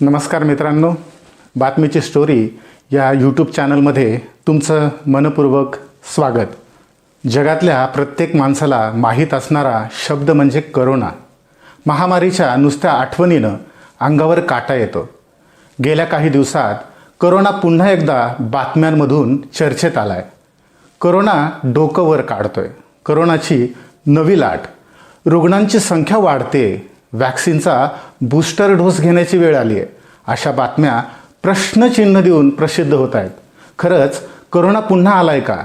नमस्कार मित्रांनो. बातमीची स्टोरी या यूट्यूब चॅनलमध्ये तुमचं मनपूर्वक स्वागत. जगातल्या प्रत्येक माणसाला माहीत असणारा शब्द म्हणजे करोना. महामारीच्या नुसत्या आठवणीनं अंगावर काटा येतो. गेल्या काही दिवसात करोना पुन्हा एकदा बातम्यांमधून चर्चेत आला आहे करोना डोकं वर काढतोय. करोनाची नवी लाट. रुग्णांची संख्या वाढते व्हॅक्सिनचा बूस्टर डोस घेण्याची वेळ आली आहे. अशा बातम्या प्रश्नचिन्ह देऊन प्रसिद्ध होत आहेत. खरंच करोना पुन्हा आलाय का?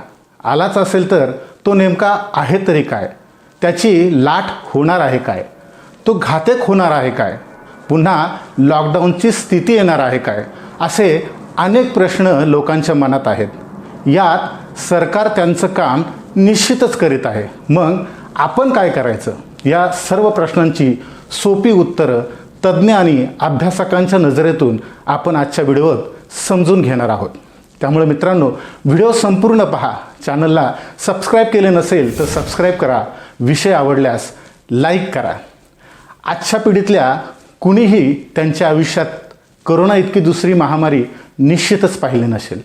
आलाच असेल तर तो नेमका आहे तरी काय? त्याची लाट होणार आहे काय? तो घातक होणार आहे काय? पुन्हा लॉकडाऊनची स्थिती येणार आहे काय? असे अनेक प्रश्न लोकांच्या मनात आहेत. यात सरकार त्यांचं काम निश्चितच करीत आहे. मग आपण काय करायचं? या सर्व प्रश्नांची सोपी उत्तरं तज्ज्ञ आणि अभ्यासकांच्या नजरेतून आपण आजच्या व्हिडिओत समजून घेणार आहोत. त्यामुळे मित्रांनो व्हिडिओ संपूर्ण पहा. चॅनलला सबस्क्राईब केले नसेल तर सबस्क्राईब करा. विषय आवडल्यास लाईक करा. आजच्या पिढीतल्या कुणीही त्यांच्या आयुष्यात करोना इतकी दुसरी महामारी निश्चितच पाहिली नसेल.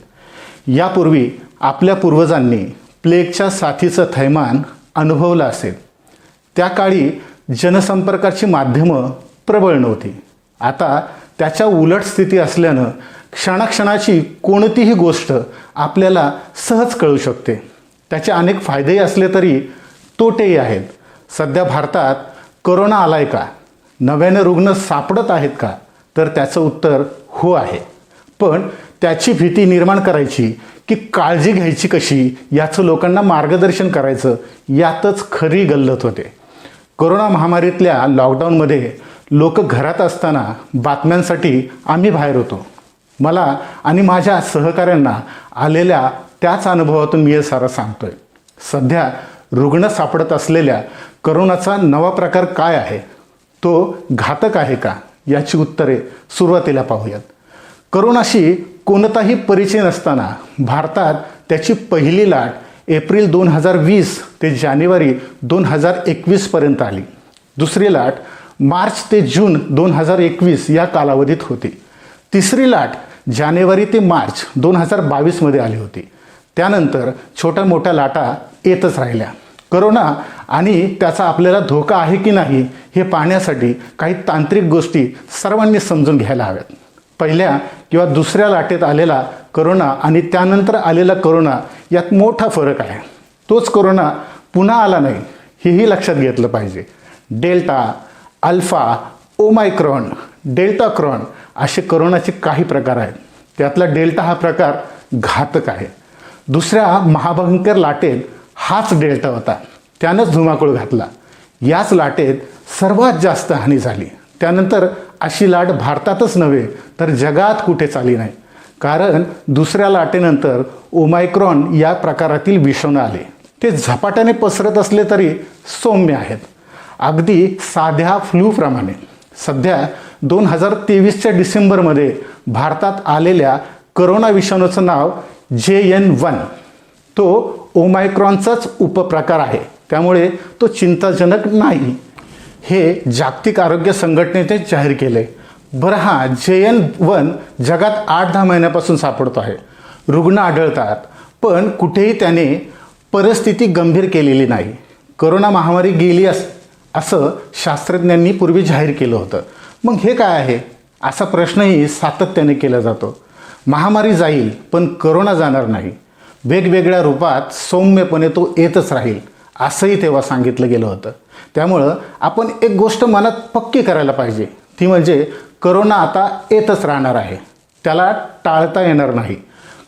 यापूर्वी आपल्या पूर्वजांनी प्लेगच्या साथीचं थैमान अनुभवलं असेल. त्या काळी जनसंपर्काची माध्यमं प्रबळ नव्हती. आता त्याच्या उलट स्थिती असल्यानं क्षणाक्षणाची कोणतीही गोष्ट आपल्याला सहज कळू शकते. त्याचे अनेक फायदेही असले तरी तोटेही आहेत. सध्या भारतात करोना आलाय का? नव्याने रुग्ण सापडत आहेत का? तर त्याचं उत्तर हो आहे. पण त्याची भीती निर्माण करायची की काळजी घ्यायची कशी याचं लोकांना मार्गदर्शन करायचं यातच खरी गल्लत होते. कोरोना महामारीतल्या लॉकडाऊनमध्ये लोक घरात असताना बातम्यांसाठी आम्ही बाहेर होतो. मला आणि माझ्या सहकाऱ्यांना आलेल्या त्याच अनुभवातून मी हे सारं सांगतोय. सध्या रुग्ण सापडत असलेल्या करोनाचा नवा प्रकार काय आहे? तो घातक आहे का? याची उत्तरे सुरुवातीला पाहूयात. करोनाशी कोणताही परिचय नसताना भारतात त्याची पहिली लाट एप्रिल दोन हजार वीस ते जानेवारी दोन हजार एकवीसपर्यंत आली. दुसरी लाट मार्च ते जून दोन हजार एकवीस या कालावधीत होती. तिसरी लाट जानेवारी ते मार्च दोन हजार बावीसमध्ये आली होती. त्यानंतर छोट्या मोठ्या लाटा येतच राहिल्या. करोना आणि त्याचा आपल्याला धोका आहे की नाही हे पाहण्यासाठी काही तांत्रिक गोष्टी सर्वांनी समजून घ्यायला हव्यात. पहिल्या किंवा दुसऱ्या लाटेत आलेला करोना आणि त्यानंतर आलेला करोना यात मोठा फरक आहे. तोच करोना पुन्हा आला नाही हेही लक्षात घेतलं पाहिजे. डेल्टा अल्फा ओमायक्रॉन डेल्टाक्रॉन असे करोनाचे काही प्रकार आहेत. त्यातला डेल्टा हा प्रकार घातक आहे. दुसऱ्या महाभयंकर लाटेत हाच डेल्टा होता. त्यानंच धुमाकूळ घातला. याच लाटेत सर्वात जास्त हानी झाली. त्यानंतर अशी लाट भारतातच नव्हे तर जगात कुठे चाली नाही. कारण दुसऱ्या लाटेनंतर ओमायक्रॉन या प्रकारातील विषाणू आले. ते झपाट्याने पसरत असले तरी सौम्य आहेत. अगदी साध्या फ्लूप्रमाणे सध्या दोन हजार तेवीसच्या डिसेंबरमध्ये भारतात आलेल्या करोना विषाणूचं नाव जे एन वन. तो ओमायक्रॉनचाच उपप्रकार आहे. त्यामुळे तो चिंताजनक नाही. हे जागतिक आरोग्य संघटनेने जाहीर केले. बरं हा जे एन वन जगात आठ दहा महिन्यापासून सापडतो आहे. रुग्ण आढळतात पण कुठेही त्याने परिस्थिती गंभीर केलेली नाही. करोना महामारी गेली अस असं शास्त्रज्ञांनी पूर्वी जाहीर केलं होतं. मग हे काय आहे? असा प्रश्नही सातत्याने केला जातो. महामारी जाईल पण करोना जाणार नाही. वेगवेगळ्या रूपात सौम्यपणे तो येतच राहील असंही तेव्हा सांगितलं गेलं होतं. त्यामुळं आपण एक गोष्ट मनात पक्की करायला पाहिजे. ती म्हणजे करोना आता येतच राहणार आहे. त्याला टाळता येणार नाही.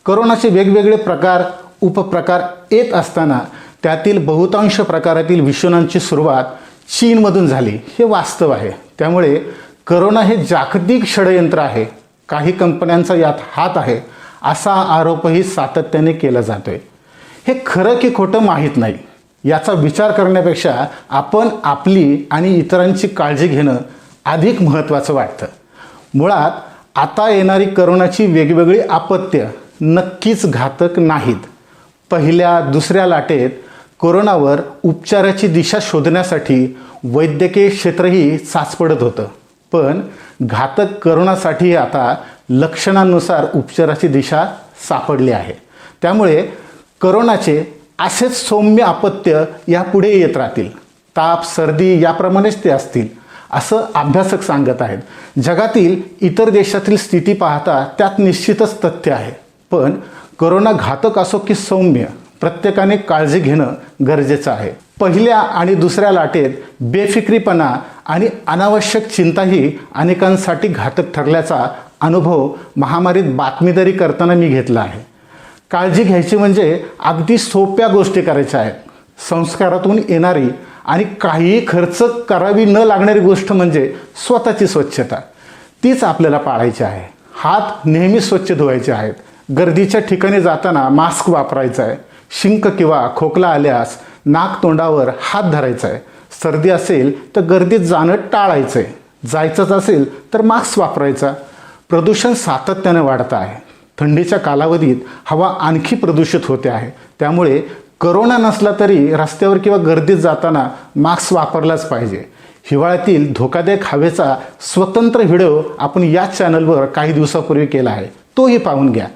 करोनाचे वेगवेगळे प्रकार उपप्रकार येत असताना त्यातील बहुतांश प्रकारातील विषाणूंची सुरुवात चीनमधून झाली. हे वास्तव आहे. त्यामुळे करोना हे जागतिक षडयंत्र आहे. काही कंपन्यांचा यात हात आहे. असा आरोपही सातत्याने केला जातोय. हे खरं की खोटं माहीत नाही. याचा विचार करण्यापेक्षा आपण आपली आणि इतरांची काळजी घेणं अधिक महत्त्वाचं वाटतं. मुळात आता येणारी करोनाची वेगवेगळी अपत्य नक्कीच घातक नाहीत. पहिल्या दुसऱ्या लाटेत कोरोनावर उपचाराची दिशा शोधण्यासाठी वैद्यकीय क्षेत्रही साचपडत होतं. पण घातक करोनासाठी आता लक्षणांनुसार उपचाराची दिशा सापडली आहे. त्यामुळे करोनाचे असेच सौम्य अपत्य यापुढे येत राहतील. ताप सर्दी याप्रमाणेच ते असतील. असं अभ्यासक सांगत आहेत. जगातील इतर देशातील स्थिती पाहता त्यात निश्चितच तथ्य आहे. पण करोना घातक असो की सौम्य प्रत्येकाने काळजी घेणं गरजेचं आहे. पहिल्या आणि दुसऱ्या लाटेत बेफिक्रीपणा आणि अनावश्यक चिंताही अनेकांसाठी घातक ठरल्याचा अनुभव महामारीत बातमीदारी करताना मी घेतला आहे. काळजी घ्यायची म्हणजे अगदी सोप्या गोष्टी करायच्या आहेत. संस्कारातून येणारी आणि काहीही खर्च करावी न लागणारी गोष्ट म्हणजे स्वतःची स्वच्छता. तीच आपल्याला पाळायची आहे. हात नेहमी स्वच्छ धुवायचे आहेत. गर्दीच्या ठिकाणी जाताना मास्क वापरायचा आहे. शिंक किंवा खोकला आल्यास नाक तोंडावर हात धरायचा आहे. सर्दी असेल तर गर्दीत जाणं टाळायचं आहे जायचंच असेल तर मास्क वापरायचा. प्रदूषण सातत्याने वाढतं आहे. थंडीच्या कालावधीत हवा आणखी प्रदूषित होते आहे. त्यामुळे करोना नसला तरी रस्त्यावर किंवा गर्दीत जाताना मास्क वापरलाच पाहिजे. हिवाळ्यातील धोकादायक हवेचा स्वतंत्र व्हिडिओ आपण याच चॅनलवर काही दिवसापूर्वी केला आहे. तोही पाहून घ्या.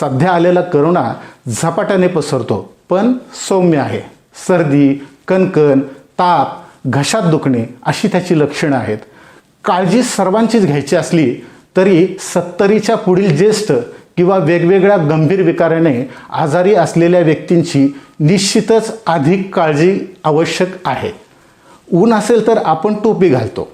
सध्या आलेला करोना झपाट्याने पसरतो पण सौम्य आहे. सर्दी कणकण ताप घशात दुखणे अशी त्याची लक्षणं आहेत. काळजी सर्वांचीच घ्यायची असली तरी सत्तरीच्या पुढील ज्येष्ठ किंवा वेगवेगळ्या गंभीर विकाराने आजारी असलेल्या व्यक्तींची निश्चितच अधिक काळजी आवश्यक आहे. ऊन असेल तर आपण टोपी घालतो.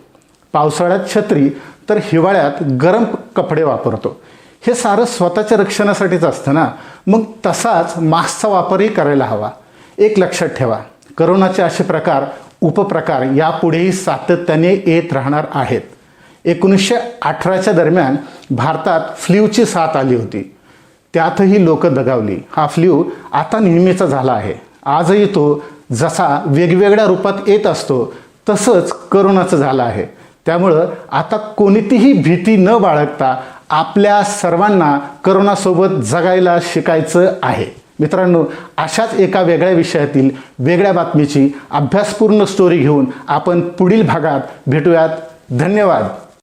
पावसाळ्यात छत्री तर हिवाळ्यात गरम कपडे वापरतो. हे सारं स्वतःच्या रक्षणासाठीच असतं ना? मग तसाच मास्कचा वापरही करायला हवा. एक लक्षात ठेवा करोनाचे असे प्रकार उपप्रकार यापुढेही सातत्याने येत राहणार आहेत. एकोणीसशे अठराच्या दरम्यान भारतात फ्ल्यूची साथ आली होती. त्यातही लोक दगावली. हा फ्ल्यू आता नेहमीचा झाला आहे. आजही तो जसा वेगवेगळ्या रूपात येत असतो तसंच करोनाचं झालं आहे. त्यामुळं आता कोणतीही भीती न बाळगता आपल्या सर्वांना करोनासोबत जगायला शिकायचं आहे. मित्रांनो अशाच एका वेगळ्या विषयातील वेगळ्या बातमीची अभ्यासपूर्ण स्टोरी घेऊन आपण पुढील भागात भेटूयात. धन्यवाद.